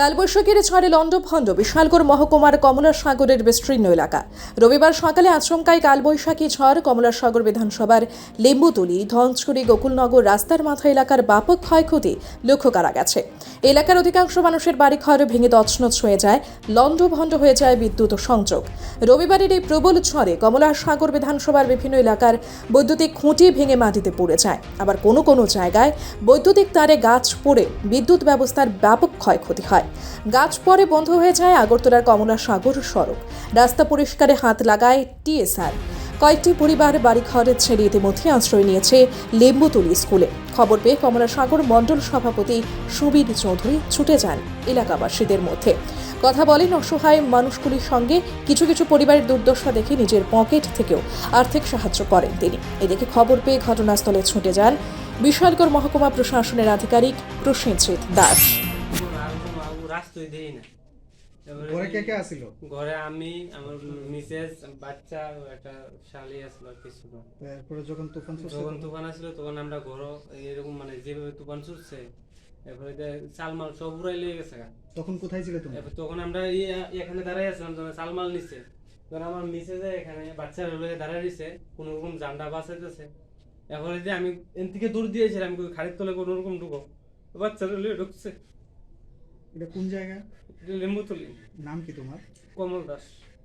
কালবৈশাখীর ঝড়ে লণ্ডভণ্ড বিশালগড় মহকুমার কমলা সাগরের বিস্তীর্ণ এলাকা। রবিবার সকালে আচমকায় কালবৈশাখী ঝড় কমলা সাগর বিধানসভার লেম্বুতলি, ধনছড়ি, গোকুলনগর রাস্তার মাথা এলাকার ব্যাপক ক্ষয়ক্ষতি লক্ষ্য করা গেছে। এলাকার অধিকাংশ মানুষের বাড়ি বাড়িঘর ভেঙে তছনছ হয়ে যায়, লণ্ডভণ্ড হয়ে যায় বিদ্যুৎ সংযোগ। রবিবারের এই প্রবল ঝড়ে কমলা সাগর বিধানসভার বিভিন্ন এলাকার বৈদ্যুতিক খুঁটি ভেঙে মাটিতে পড়ে যায়। আবার কোনো কোনো জায়গায় বৈদ্যুতিক তারে গাছ পড়ে বিদ্যুৎ ব্যবস্থার ব্যাপক ক্ষয়ক্ষতি হয়। গাছ পরে বন্ধ হয়ে যায় আগরতলার কমলা সাগর সড়ক। রাস্তা পরিষ্কারে হাত লাগায় টিএসআর। কয়েকটি পরিবার বাড়ি বাড়িঘর ছেড়ে ইতিমধ্যে আশ্রয় নিয়েছে লেম্বুতলি স্কুলে। খবর পেয়ে কমলা সাগর মণ্ডল সভাপতি সুবীর চৌধুরী ছুটে যান এলাকাবাসীদের মধ্যে। কথা বলেন অসহায় মানুষগুলির সঙ্গে। কিছু কিছু পরিবারের দুর্দশা দেখে নিজের পকেট থেকেও আর্থিক সাহায্য করেন তিনি। এদিকে খবর পেয়ে ঘটনাস্থলে ছুটে যান বিশালগড় মহকুমা প্রশাসনের আধিকারিক প্রসেনজিৎ দাস। রাস্তায় দেই না। ঘরে কে কে আসিল ঘরে আমি আমার মিসেস বাচ্চা একটা শালি আসলো কিছু তারপরে যখন তুফান ছুটছে যখন তুফান আসলো তখন আমরা ঘর এরকম মানে যেভাবে তুফান ছুটছে এরপরে যে চালমাল সব উড়াই লেগে গেছে তখন কোথায় ছিলে তুমি? তখন আমরা এখানে দাঁড়াই আসলাম তখন চালমাল নিচ্ছে তখন আমার মিসেসে এখানে বাচ্চার হলে দাঁড়াই দিছে কোনো রকম জান্ডা বাঁচাইতেছে। এরপরে যে আমি এন থেকে দূর দিয়েছিলাম খাড়ির তলে কোনো রকম ঢুকো। বাচ্চার হলে ঢুকছে। এটা কোন জায়গা লেম্বুতলি। নাম কি তোমার? কমল দাস।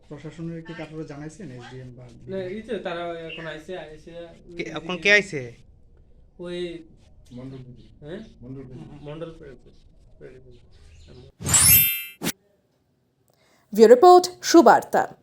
প্রশাসনের কি কারোর জানাইছেন এসডিএম বা? না, এই যে তারা এখন আইছে আইছে। কে- এখন কে আইছে? ওই মন্ডল হ্যাঁ? Mondal bureau report Subarta.